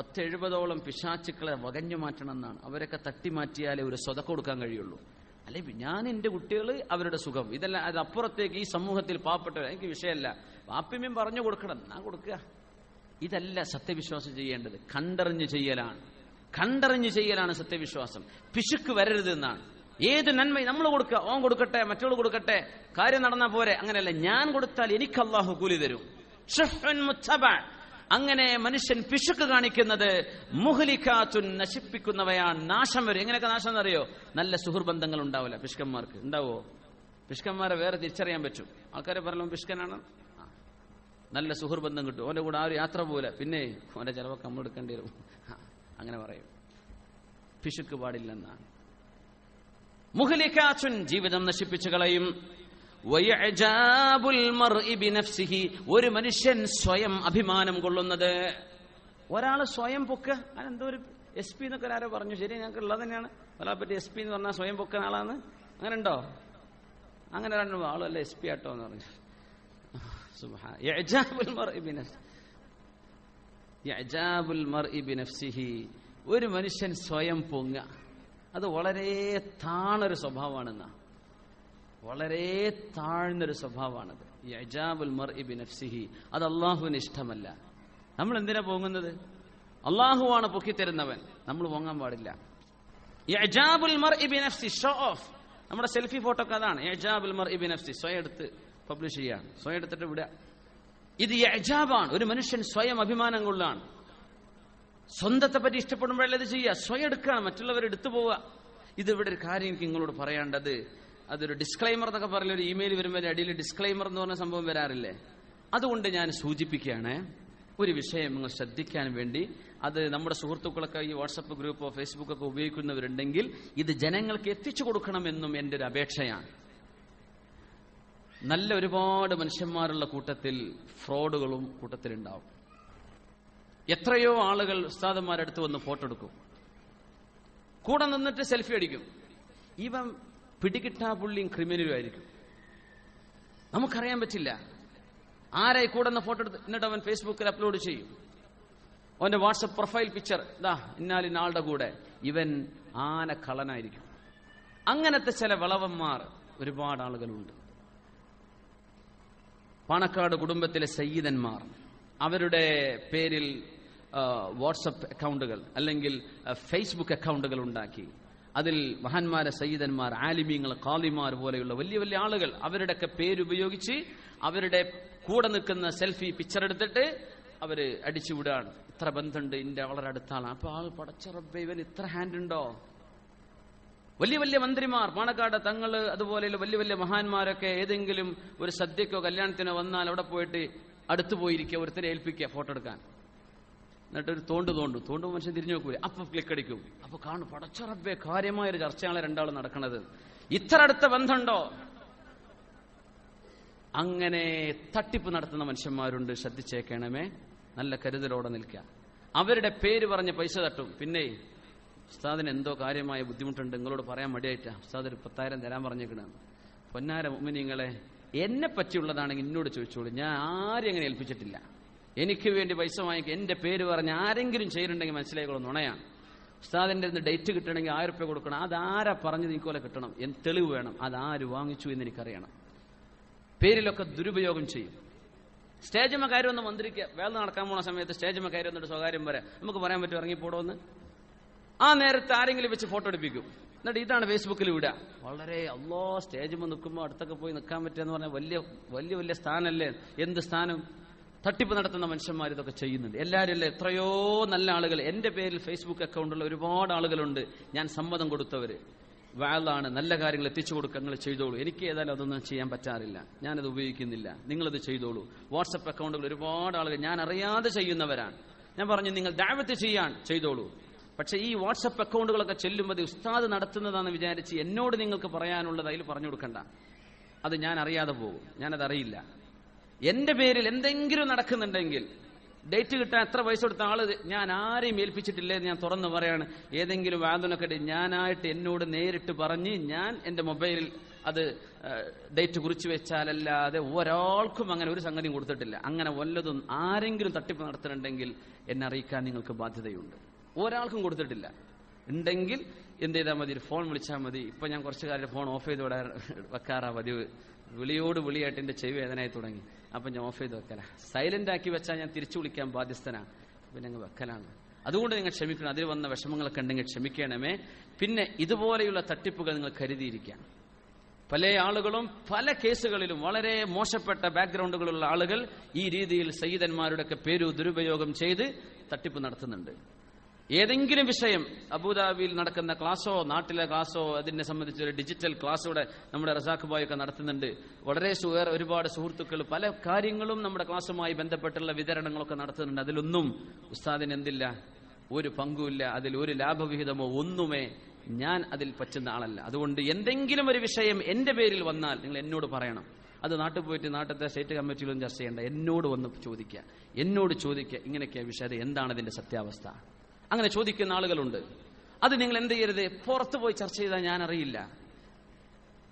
പത്ത് എഴുപതോളം പിശാച്ചുക്കളെ വകഞ്ഞു മാറ്റണം എന്നാണ് അവരൊക്കെ തട്ടി മാറ്റിയാലേ ഒരു സ്വത കൊടുക്കാൻ കഴിയുള്ളൂ. അല്ലെ ഞാൻ എന്റെ കുട്ടികൾ അവരുടെ സുഖം. ഇതല്ല അതിനപ്പുറത്തേക്ക് ഈ സമൂഹത്തിൽ പാവപ്പെട്ടവർ എനിക്ക് വിഷയമല്ല. വാപ്പിമ്യം പറഞ്ഞു കൊടുക്കണം. ഞാൻ കൊടുക്കുക? ഇതല്ല സത്യവിശ്വാസം ചെയ്യേണ്ടത്. കണ്ടറിഞ്ഞ് ചെയ്യലാണ്. കണ്ടറിഞ്ഞ് ചെയ്യലാണ് സത്യവിശ്വാസം. പിശുക്ക് വരരുത് എന്നാണ്. ഏത് നന്മ നമ്മൾ കൊടുക്കുക. ഓൻ കൊടുക്കട്ടെ മറ്റുള്ള കൊടുക്കട്ടെ. കാര്യം നടന്നാ പോരെ. അങ്ങനെയല്ല. ഞാൻ കൊടുത്താൽ എനിക്ക് അള്ളാഹു കൂലി തരും. അങ്ങനെ മനുഷ്യൻ പിശുക്ക് കാണിക്കുന്നത് മുഹലിക്കാത്തുൻ നശിപ്പിക്കുന്നവയാണ് നാശം വരും. എങ്ങനെയൊക്കെ നാശം എന്നറിയോ? നല്ല സുഹൃബന്ധങ്ങൾ ഉണ്ടാവില്ല പിഷ്കന്മാർക്ക് ഉണ്ടാവോ പിഷ്കന്മാരെ വേറെ തിരിച്ചറിയാൻ പറ്റും. ആൾക്കാരെ പറഞ്ഞു പിഷ്കനാണ്. നല്ല സുഹൃബന്ധം കിട്ടും. ഓന്റെ കൂടെ ആ ഒരു യാത്ര പോലെ പിന്നെ ഓന്റെ ചിലവൊക്കെ നമ്മൾ എടുക്കേണ്ടി വരും. അങ്ങനെ പറയും. പിശുക്ക് പാടില്ലെന്നാണ്. മുഹലിക്കാച്ചുൻ ജീവിതം നശിപ്പിച്ചു കളയും. ഒരു മനുഷ്യൻ സ്വയം അഭിമാനം കൊള്ളുന്നത്. ഒരാൾ സ്വയം പൊക്ക. അതെന്തോ ഒരു എസ് പി എന്നൊക്കെ ആരോ പറഞ്ഞു. ശരി ഞങ്ങൾക്ക് ഉള്ളത് തന്നെയാണ്. ഒരാളെ പറ്റി എസ് പി എന്ന് പറഞ്ഞാൽ സ്വയം പൊക്കുന്ന ആളാണ്. അങ്ങനെ ഉണ്ടോ അങ്ങനെ രണ്ടു ആളല്ല എസ് പി ആട്ടോ എന്ന് പറഞ്ഞു. ഒരു മനുഷ്യൻ സ്വയം പൊങ്ങ അത് വളരെ താണൊരു സ്വഭാവമാണെന്നാ. വളരെ താഴ്ന്നൊരു സ്വഭാവമാണത്. നഫ്സിഹി അത് അള്ളാഹുവിന് ഇഷ്ടമല്ല. നമ്മൾ എന്തിനാ പോകുന്നത് അള്ളാഹുവാണ് പൊക്കിത്തരുന്നവൻ. നമ്മൾ പോങ്ങാൻ പാടില്ല. നഫ്സി നമ്മുടെ സെൽഫി ഫോട്ടോ ഒക്കെ അതാണ്. നഫ്സി സ്വയം എടുത്ത് പബ്ലിഷ് ചെയ്യാണ് സ്വയം എടുത്തിട്ട് വിടുക. ഇത് യജാബാണ് ഒരു മനുഷ്യൻ സ്വയം അഭിമാനം കൊള്ളാണ് സ്വന്തത്തെ പറ്റി ഇഷ്ടപ്പെടുമ്പോഴല്ലേ ഇത് ചെയ്യുക? സ്വയം എടുക്കുകയാണ്. മറ്റുള്ളവർ എടുത്തു പോവുക. ഇത് ഇവിടെ ഒരു കാര്യം എനിക്ക് നിങ്ങളോട് പറയാണ്ടത് അതൊരു ഡിസ്ക്ലൈമർ എന്നൊക്കെ പറഞ്ഞ ഒരു ഇമെയിൽ വരുമ്പോൾ അടിയിൽ ഡിസ്ക്ലൈമർ എന്ന് പറഞ്ഞ സംഭവം വരാറില്ലേ? അതുകൊണ്ട് ഞാൻ സൂചിപ്പിക്കുകയാണ് ഒരു വിഷയം നിങ്ങൾ ശ്രദ്ധിക്കാൻ വേണ്ടി. അത് നമ്മുടെ സുഹൃത്തുക്കളൊക്കെ ഈ വാട്സപ്പ് ഗ്രൂപ്പോ ഫേസ്ബുക്കൊക്കെ ഉപയോഗിക്കുന്നവരുണ്ടെങ്കിൽ ഇത് ജനങ്ങൾക്ക് എത്തിച്ചു കൊടുക്കണമെന്നും എന്റെ ഒരു അപേക്ഷയാണ്. നല്ല ഒരുപാട് മനുഷ്യന്മാരുള്ള കൂട്ടത്തിൽ ഫ്രോഡുകളും കൂട്ടത്തിലുണ്ടാവും. എത്രയോ ആളുകൾ ഉസ്താദന്മാരെടുത്ത് വന്ന് ഫോട്ടോ എടുക്കും. കൂടെ നിന്നിട്ട് സെൽഫി അടിക്കും. ഇവൻ പിടികിട്ടാ പുള്ളിയും ക്രിമിനലും ആയിരിക്കും. നമുക്കറിയാൻ പറ്റില്ല. ആരായി കൂടെ നിന്ന് ഫോട്ടോ എടുത്ത് എന്നിട്ട് അവൻ ഫേസ്ബുക്കിൽ അപ്ലോഡ് ചെയ്യും. അവന്റെ വാട്സപ്പ് പ്രൊഫൈൽ പിക്ചർ ഇതാ ഇന്നാലിന്ന ആളുടെ കൂടെ. ഇവൻ ആന കളനായിരിക്കും അങ്ങനത്തെ ചില വളവന്മാർ ഒരുപാട് ആളുകളുണ്ട്. പാണക്കാട് കുടുംബത്തിലെ സയ്യിദന്മാർ. അവരുടെ പേരിൽ വാട്സപ്പ് അക്കൗണ്ടുകൾ അല്ലെങ്കിൽ ഫേസ്ബുക്ക് അക്കൗണ്ടുകൾ ഉണ്ടാക്കി. അതിൽ മഹാന്മാരെ സയ്യിദന്മാർ ആലിമീങ്ങൾ കാലിമാർ പോലെയുള്ള വലിയ വലിയ ആളുകൾ അവരുടെയൊക്കെ പേരുപയോഗിച്ച് അവരുടെ കൂടെ നിൽക്കുന്ന സെൽഫി പിക്ചർ എടുത്തിട്ട് അവർ അടിച്ചു വിടുകയാണ്. ഇത്ര ബന്ധമുണ്ട് ഇന്റെ വളരെ അടുത്താണ്. അപ്പൊ ആൾ പടച്ചറബ് ഇവൻ ഇത്ര ഹാൻഡ് ഉണ്ടോ? വലിയ വലിയ മന്ത്രിമാർ പാണക്കാട് തങ്ങൾ അതുപോലെയുള്ള വലിയ വലിയ മഹാന്മാരൊക്കെ ഏതെങ്കിലും ഒരു സദ്യക്കോ കല്യാണത്തിനോ വന്നാൽ അവിടെ പോയിട്ട് അടുത്തു പോയിരിക്കുക ഒരുത്തരെ ഏൽപ്പിക്കുക ഫോട്ടോ എടുക്കാൻ. എന്നിട്ട് ഒരു തോണ്ട്. തോണ്ടും തോണ്ട് മനുഷ്യൻ തിരിഞ്ഞു നോക്കൂ അപ്പൊ ക്ലിക്ക് അടിക്കും. അപ്പൊ കാണും. പടച്ചുറപ്പേ കാര്യമായ ഒരു ചർച്ചയാണ് രണ്ടാളും നടക്കുന്നത് ഇത്ര അടുത്ത ബന്ധമുണ്ടോ? അങ്ങനെ തട്ടിപ്പ് നടത്തുന്ന മനുഷ്യന്മാരുണ്ട്. ശ്രദ്ധിച്ചേക്കണമേ. നല്ല കരുതലോടെ നിൽക്കുക. അവരുടെ പേര് പറഞ്ഞ് പൈസ തട്ടും. പിന്നെ ഉസ്താദിന് എന്തോ കാര്യമായ ബുദ്ധിമുട്ടുണ്ട്. നിങ്ങളോട് പറയാൻ മടിയായിട്ടാ. ഉസ്താദ് ഒരു പത്തായിരം തരാൻ പറഞ്ഞേക്കണം. പൊന്നാര മുമ്പിനിങ്ങളെ എന്നെ പറ്റിയുള്ളതാണെങ്കിൽ എന്നോട് ചോദിച്ചോളൂ. ഞാൻ ആരും അങ്ങനെ ഏൽപ്പിച്ചിട്ടില്ല. എനിക്ക് വേണ്ടി പൈസ വാങ്ങിക്കുക എന്റെ പേര് പറഞ്ഞ് ആരെങ്കിലും ചെയ്യുന്നുണ്ടെങ്കിൽ മനസ്സിലായിക്കോളും നുണയാണ് ഉസ്താദിന്റെ അടുത്ത് ഡേറ്റ് കിട്ടണമെങ്കിൽ ആയിരം രൂപ കൊടുക്കണം. അതാരാ പറഞ്ഞത് എനിക്കോലെ കിട്ടണം? എന്ത് തെളിവ് വേണം. അതാര് വാങ്ങിച്ചു എന്ന് എനിക്കറിയണം. പേരിലൊക്കെ ദുരുപയോഗം ചെയ്യും. സ്റ്റേജിമ കയറി ഒന്ന് മന്ത്രിക്ക് വേല നടക്കാൻ പോണ സമയത്ത് സ്റ്റേജിമ കയറി വന്നിട്ട് സ്വകാര്യം വരെ നമുക്ക് പറയാൻ പറ്റും ഇറങ്ങിപ്പോടോന്ന് ആ നേരത്തെ ആരെങ്കിലും വെച്ച് ഫോട്ടോ എടുപ്പിക്കും. എന്നിട്ട് ഇതാണ് ഫേസ്ബുക്കിൽ വിടുക വളരെ അല്ലോ സ്റ്റേജിൽ നിൽക്കുമ്പോൾ അടുത്തൊക്കെ പോയി നിൽക്കാൻ പറ്റുക എന്ന് പറഞ്ഞാൽ വലിയ വലിയ വലിയ സ്ഥാനമല്ലേ എന്ത് സ്ഥാനം? തട്ടിപ്പ് നടത്തുന്ന മനുഷ്യന്മാർ ഇതൊക്കെ ചെയ്യുന്നുണ്ട്. എല്ലാവരും എത്രയോ നല്ല ആളുകൾ. എന്റെ പേരിൽ ഫേസ്ബുക്ക് അക്കൗണ്ടുള്ള ഒരുപാട് ആളുകളുണ്ട്. ഞാൻ സമ്മതം കൊടുത്തവര്. വാളാണ്. നല്ല കാര്യങ്ങൾ എത്തിച്ചു കൊടുക്കുക നിങ്ങൾ ചെയ്തോളൂ. എനിക്ക് ഏതായാലും അതൊന്നും ചെയ്യാൻ പറ്റാറില്ല. ഞാനത് ഉപയോഗിക്കുന്നില്ല. നിങ്ങളത് ചെയ്തോളൂ. വാട്സപ്പ് അക്കൗണ്ടുകൾ ഒരുപാട് ആളുകൾ. ഞാൻ അറിയാതെ ചെയ്യുന്നവരാണ്. ഞാൻ പറഞ്ഞു നിങ്ങൾ ദാവത്ത് ചെയ്യാൻ ചെയ്തോളൂ. പക്ഷെ ഈ വാട്സപ്പ് അക്കൗണ്ടുകളൊക്കെ ചെല്ലുമ്പോൾ ഉസ്താദ് നടത്തുന്നതാണെന്ന് വിചാരിച്ച് എന്നോട് നിങ്ങൾക്ക് പറയാനുള്ളത് അതിൽ പറഞ്ഞു കൊടുക്കണ്ട. അത് ഞാൻ അറിയാതെ പോകും. ഞാനത് അറിയില്ല. എന്റെ പേരിൽ എന്തെങ്കിലും നടക്കുന്നുണ്ടെങ്കിൽ ഡേറ്റ് കിട്ടാൻ എത്ര പൈസ കൊടുത്ത ആൾ ഞാൻ ആരെയും ഏൽപ്പിച്ചിട്ടില്ല എന്ന് ഞാൻ തുറന്നു പറയാണ്. ഏതെങ്കിലും വാദനൊക്കെ ഞാനായിട്ട് എന്നോട് നേരിട്ട് പറഞ്ഞ് ഞാൻ എന്റെ മൊബൈലിൽ അത് ഡേറ്റ് കുറിച്ച് വെച്ചാലല്ലാതെ ഒരാൾക്കും അങ്ങനെ ഒരു സംഗതിയും കൊടുത്തിട്ടില്ല. അങ്ങനെ വല്ലതും ആരെങ്കിലും തട്ടിപ്പ് നടത്തുന്നുണ്ടെങ്കിൽ എന്നെ അറിയിക്കാൻ നിങ്ങൾക്ക് ബാധ്യതയുണ്ട്. ഒരാൾക്കും കൊടുത്തിട്ടില്ല. ഉണ്ടെങ്കിൽ എന്ത് ചെയ്താൽ മതി ഫോൺ വിളിച്ചാൽ മതി. ഇപ്പൊ ഞാൻ കുറച്ചു കാലം ഫോൺ ഓഫ് ചെയ്ത് വിടാൻ വെക്കാറാ പതിവ്. വിളിയോട് വിളിയായിട്ട് എന്റെ ചെവി വേദനയായി തുടങ്ങി. അപ്പൊ ഞാൻ ഓഫ് ചെയ്ത് വെക്കല. സൈലന്റ് ആക്കി വെച്ചാൽ ഞാൻ തിരിച്ചു വിളിക്കാൻ ബാധ്യസ്ഥനാ. പിന്നെ അങ്ങ് വെക്കലാണ്. അതുകൊണ്ട് നിങ്ങൾ ക്ഷമിക്കണം. അതിൽ വന്ന വിഷമങ്ങളൊക്കെ ഉണ്ടെങ്കിൽ ക്ഷമിക്കണമേ. പിന്നെ ഇതുപോലെയുള്ള തട്ടിപ്പുകൾ നിങ്ങൾ കരുതിയിരിക്കാം പല ആളുകളും പല കേസുകളിലും വളരെ മോശപ്പെട്ട ബാക്ക്ഗ്രൗണ്ടുകളുള്ള ആളുകൾ ഈ രീതിയിൽ സയ്യിദന്മാരുടെ ഒക്കെ പേരു ദുരുപയോഗം ചെയ്ത് തട്ടിപ്പ് നടത്തുന്നുണ്ട്. ഏതെങ്കിലും വിഷയം അബുദാബിയിൽ നടക്കുന്ന ക്ലാസ്സോ നാട്ടിലെ ക്ലാസ്സോ അതിനെ സംബന്ധിച്ച് ഒരു ഡിജിറ്റൽ ക്ലാസ് കൂടെ നമ്മുടെ റസാഖ് ബോയ് ഒക്കെ നടത്തുന്നുണ്ട്. വളരെ സു- വേറെ ഒരുപാട് സുഹൃത്തുക്കൾ പല കാര്യങ്ങളും നമ്മുടെ ക്ലാസ്സുമായി ബന്ധപ്പെട്ടുള്ള വിതരണങ്ങളൊക്കെ നടത്തുന്നുണ്ട്. അതിലൊന്നും ഉസ്താദിന് എന്തില്ല? ഒരു പങ്കുമില്ല. അതിൽ ഒരു ലാഭവിഹിതമോ ഒന്നുമേ ഞാൻ അതിൽ പറ്റുന്ന ആളല്ല. അതുകൊണ്ട് എന്തെങ്കിലും ഒരു വിഷയം എന്റെ പേരിൽ വന്നാൽ നിങ്ങൾ എന്നോട് പറയണം. അത് നാട്ടിൽ പോയിട്ട് നാട്ടിലത്തെ സ്റ്റേറ്റ് കമ്മിറ്റിയിലൊന്നും ചർച്ച ചെയ്യേണ്ട. എന്നോട് വന്ന് ചോദിക്കുക. എന്നോട് ചോദിക്കുക. ഇങ്ങനെയൊക്കെ വിഷയം. എന്താണ് ഇതിന്റെ സത്യാവസ്ഥ? അങ്ങനെ ചോദിക്കുന്ന ആളുകളുണ്ട്. അത് നിങ്ങൾ എന്ത് ചെയ്യരുത്? പുറത്തു പോയി ചർച്ച ചെയ്താൽ ഞാൻ അറിയില്ല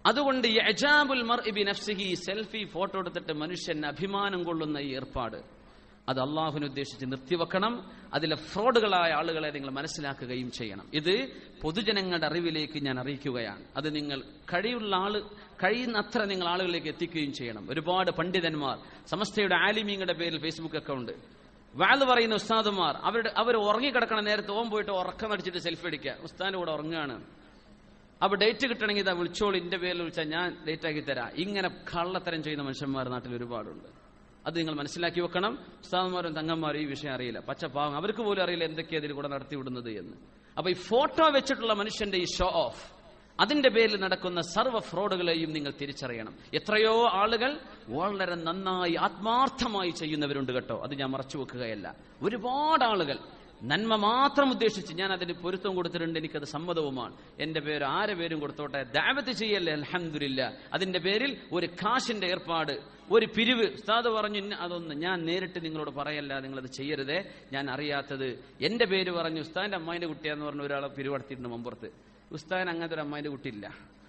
അതുകൊണ്ട് യജാബുൽ മർ നഫ്സിഹി സെൽഫി ഫോട്ടോ എടുത്തിട്ട് മനുഷ്യൻ അഭിമാനം കൊള്ളുന്ന ഈ ഏർപ്പാട്. അത് അള്ളാഹുവിനെ ഉദ്ദേശിച്ച് നിർത്തിവെക്കണം. അതിലെ ഫ്രോഡുകളായ ആളുകളെ നിങ്ങൾ മനസ്സിലാക്കുകയും ചെയ്യണം. ഇത് പൊതുജനങ്ങളുടെ അറിവിലേക്ക് ഞാൻ അറിയിക്കുകയാണ്. അത് നിങ്ങൾ കഴിയുള്ള ആൾ കഴിയുന്നത്ര നിങ്ങൾ ആളുകളിലേക്ക് എത്തിക്കുകയും ചെയ്യണം. ഒരുപാട് പണ്ഡിതന്മാർ സമസ്തയുടെ ആലിമീങ്ങളുടെ പേരിൽ ഫേസ്ബുക്ക് അക്കൗണ്ട് വാൽ പറയുന്ന ഉസ്താദുമാർ അവരുടെ അവർ ഉറങ്ങിക്കിടക്കണ നേരത്തെ ഓൻ പോയിട്ട് ഉറക്കം അടിച്ചിട്ട് സെൽഫി അടിക്കുക ഉസ്താദിന്റെ കൂടെ ഉറങ്ങുകയാണ്. അപ്പൊ ഡേറ്റ് കിട്ടണമെങ്കിൽ ഇതാ വിളിച്ചോളൂ ഇന്റെ പേരിൽ വിളിച്ചാൽ ഞാൻ ഡേറ്റ് ആക്കി തരാം. ഇങ്ങനെ കള്ളത്തരം ചെയ്യുന്ന മനുഷ്യന്മാർ നാട്ടിൽ ഒരുപാടുണ്ട്. അത് നിങ്ങൾ മനസ്സിലാക്കി വെക്കണം. ഉസ്താദന്മാരും തങ്ങന്മാരും ഈ വിഷയം അറിയില്ല. പച്ചപ്പാവം അവർക്ക് പോലും അറിയില്ല എന്തൊക്കെയാ ഇതിൽ കൂടെ നടത്തി വിടുന്നത് എന്ന്. അപ്പൊ ഈ ഫോട്ടോ വെച്ചിട്ടുള്ള മനുഷ്യന്റെ ഈ ഷോ ഓഫ് അതിന്റെ പേരിൽ നടക്കുന്ന സർവ ഫ്രോഡുകളെയും നിങ്ങൾ തിരിച്ചറിയണം. എത്രയോ ആളുകൾ വളരെ നന്നായി ആത്മാർത്ഥമായി ചെയ്യുന്നവരുണ്ട് കേട്ടോ. അത് ഞാൻ മറച്ചു വെക്കുകയല്ല. ഒരുപാട് ആളുകൾ. നന്മ മാത്രം ഉദ്ദേശിച്ച് ഞാൻ അതിന് പൊരുത്തം കൊടുത്തിട്ടുണ്ട് എനിക്കത് സമ്മതവുമാണ്. എന്റെ പേര് ആരെ പേരും കൊടുത്തോട്ടെ? ദാവത്ത് ചെയ്യല്ലേ? അലഹമില്ല അതിന്റെ പേരിൽ ഒരു കാശിന്റെ ഏർപ്പാട് ഒരു പിരിവ്. ഉസ്താദ് പറഞ്ഞു അതൊന്ന് ഞാൻ നേരിട്ട് നിങ്ങളോട് പറയല്ല നിങ്ങളത് ചെയ്യരുതേ. ഞാൻ അറിയാത്തത്. എന്റെ പേര് പറഞ്ഞു ഉസ്താദിന്റെ അമ്മായിന്റെ കുട്ടിയാന്ന് പറഞ്ഞ ഒരാളെ പിരിവടത്തിയിട്ടുണ്ട് മുമ്പുറത്ത്. ഉസ്താദിന് അങ്ങനത്തെ ഒരു അമ്മായിന്റെ കുട്ടിയില്ല.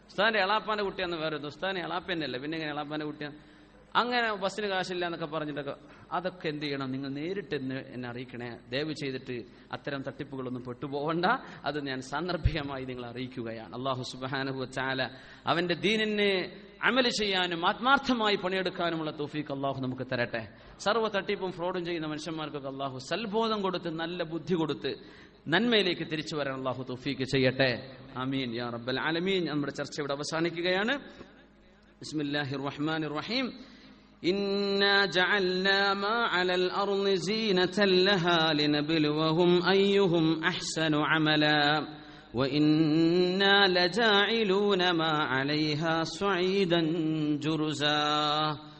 ഉസ്താദിന്റെ എളാപ്പാന്റെ കുട്ടിയാന്ന് വേറെ ഉസ്താദിന് എളാപ്പന്നല്ല പിന്നെ ഇങ്ങനെ എളാപ്പാന്റെ കുട്ടിയാണ് അങ്ങനെ ബസ്സിന് കാശില്ല എന്നൊക്കെ പറഞ്ഞിട്ടൊക്കെ അതൊക്കെ എന്ത് ചെയ്യണം? നിങ്ങൾ നേരിട്ട് എന്ന് എന്നെ അറിയിക്കണേ. ദയവ് ചെയ്തിട്ട് അത്തരം തട്ടിപ്പുകളൊന്നും പെട്ടുപോകണ്ട. അത് ഞാൻ സാന്ദർഭികമായി നിങ്ങൾ അറിയിക്കുകയാണ്. അള്ളാഹു സുബാനഹു ചാല അവന്റെ ദീനിനെ അമൽ ചെയ്യാനും ആത്മാർത്ഥമായി പണിയെടുക്കാനുമുള്ള തൗഫീഖ് അള്ളാഹു നമുക്ക് തരട്ടെ. സർവ തട്ടിപ്പും ഫ്രോഡും ചെയ്യുന്ന മനുഷ്യന്മാർക്കൊക്കെ അള്ളാഹു സൽബോധം കൊടുത്ത് നല്ല ബുദ്ധി കൊടുത്ത് നന്മയിലേക്ക് തിരിച്ചു വരാൻ അള്ളാഹു തൗഫീഖ് ചെയ്യട്ടെ ആമീൻ യാ റബ്ബൽ ആലമീൻ നമ്മുടെ ചർച്ച ഇവിടെ അവസാനിക്കുകയാണ് بسم الله الرحمن الرحيم إنا جعلنا ما على الأرض زينة لها لنبلوهم أيهم أحسن عملا وإنا لجاعلون ما عليها صعيدا جرزا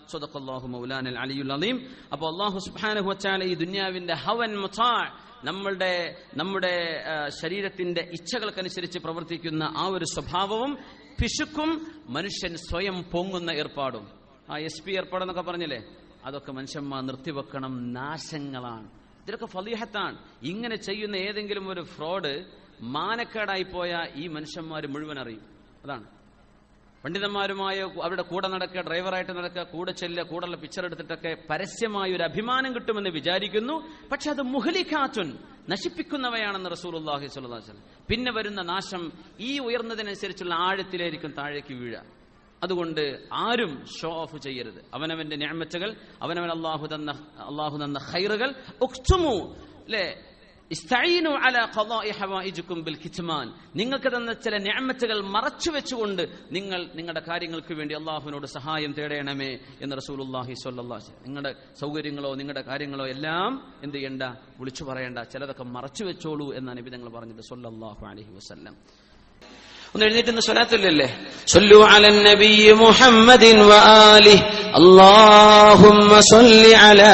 സ്വതക്കല്ലാഹു മൗലാനൽ അലിയുൽ അലീം അപ്പോൾ അള്ളാഹു സുബാനഹു വച്ചാൽ ഈ ദുന്യാവിന്റെ ഹവൻ മുത്താ നമ്മളുടെ നമ്മുടെ ശരീരത്തിന്റെ ഇച്ഛകൾക്കനുസരിച്ച് പ്രവർത്തിക്കുന്ന ആ ഒരു സ്വഭാവവും പിശുക്കും മനുഷ്യൻ സ്വയം പൊങ്ങുന്ന ഏർപ്പാടും. ആ എസ് പി ഏർപ്പാടെന്നൊക്കെ പറഞ്ഞില്ലേ? അതൊക്കെ മനുഷ്യന്മാർ നിർത്തിവെക്കണം നാശങ്ങളാണ്. ഇതിലൊക്കെ ഫലിഹത്താണ്. ഇങ്ങനെ ചെയ്യുന്ന ഏതെങ്കിലും ഒരു ഫ്രോഡ് മാനക്കേടായി പോയ ഈ മനുഷ്യന്മാർ മുഴുവൻ അറിയും. അതാണ്. പണ്ഡിതന്മാരുമായ അവരുടെ കൂടെ നടക്കുക ഡ്രൈവറായിട്ട് നടക്കുക കൂടെ ചെല്ലുക കൂടെയുള്ള പിക്ചർ എടുത്തിട്ടൊക്കെ പരസ്യമായ ഒരു അഭിമാനം കിട്ടുമെന്ന് വിചാരിക്കുന്നു. പക്ഷെ അത് മുഹലിഖാറ്റുൻ നശിപ്പിക്കുന്നവയാണെന്ന് അലൈഹി വസല്ലം. പിന്നെ വരുന്ന നാശം ഈ ഉയർന്നതിനനുസരിച്ചുള്ള ആഴത്തിലായിരിക്കും താഴേക്ക് വീഴുക അതുകൊണ്ട് ആരും ഷോ ഓഫ് ചെയ്യരുത്. അവനവന്റെ ഞാമച്ചകൾ അവനവൻ അള്ളാഹു തന്ന അള്ളാഹു തന്ന ഹൈറുകൾ ഒക്സുമു അല്ലേ ഇസ്തഈനു ഖളാഇ നിങ്ങൾക്ക് തന്ന ചില ഞാമത്തുകൾ മറച്ചു വെച്ചുകൊണ്ട് നിങ്ങൾ നിങ്ങളുടെ കാര്യങ്ങൾക്ക് വേണ്ടി അള്ളാഹുവിനോട് സഹായം തേടണമേ എന്ന് റസൂലുള്ളാഹി സ്വല്ലല്ലാഹു നിങ്ങളുടെ സൗകര്യങ്ങളോ നിങ്ങളുടെ കാര്യങ്ങളോ എല്ലാം എന്ത് ചെയ്യണ്ട വിളിച്ചു പറയേണ്ട ചിലതൊക്കെ മറച്ചു വെച്ചോളൂ എന്നാണ് നബി തങ്ങൾ പറഞ്ഞത് സ്വല്ലല്ലാഹു അലൈഹി വസല്ലം. ഒന്ന് എഴുന്നേറ്റ് ഇന്ന് സ്വലാത്തില്ലല്ലേ അലൻ മുഹമ്മദിൻ അല്ലാഹുമ്മ സല്ലി അലാ